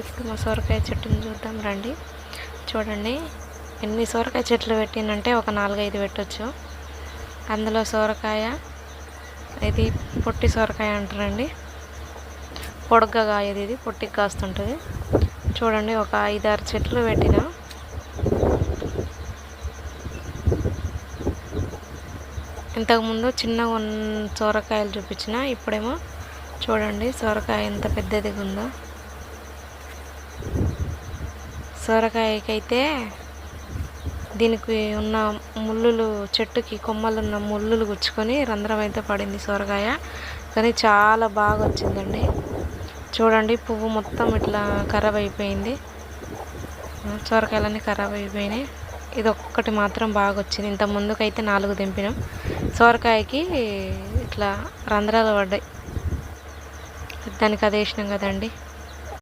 ఇప్పుడు మా సొరకాయ చెట్టుని చూద్దాం రండి. చూడండి ఎన్ని సొరకాయ చెట్లు పెట్టినంటే ఒక నాలుగైదు పెట్టొచ్చు. అందులో సొరకాయ ఇది పొట్టి సొరకాయ అంటారండి. పొడగ్గా కాయది ఇది పొట్టికి కాస్తుంటుంది. చూడండి ఒక ఐదారు చెట్లు పెట్టిన. ఇంతకుముందు చిన్నగా ఉన్న సొరకాయలు చూపించిన ఇప్పుడేమో చూడండి సొరకాయ ఎంత పెద్దదిగా ఉందో సొరకాయకైతే దీనికి ఉన్న ముళ్ళులు చెట్టుకి కొమ్మలు ఉన్న ముళ్ళులు గుచ్చుకొని రంధ్రం అయితే పడింది సొరకాయ. కానీ చాలా బాగా వచ్చిందండి చూడండి పువ్వు మొత్తం ఇట్లా ఖరాబ్ అయిపోయింది సొరకాయలన్నీ ఖరాబ్ అయిపోయినాయి ఇది ఒక్కటి మాత్రం బాగా వచ్చింది ఇంత ముందుకైతే నాలుగు దింపినాం సొరకాయకి ఇట్లా రంధ్రాలు పడ్డాయి. దానికి అది వేసినాం కదండి.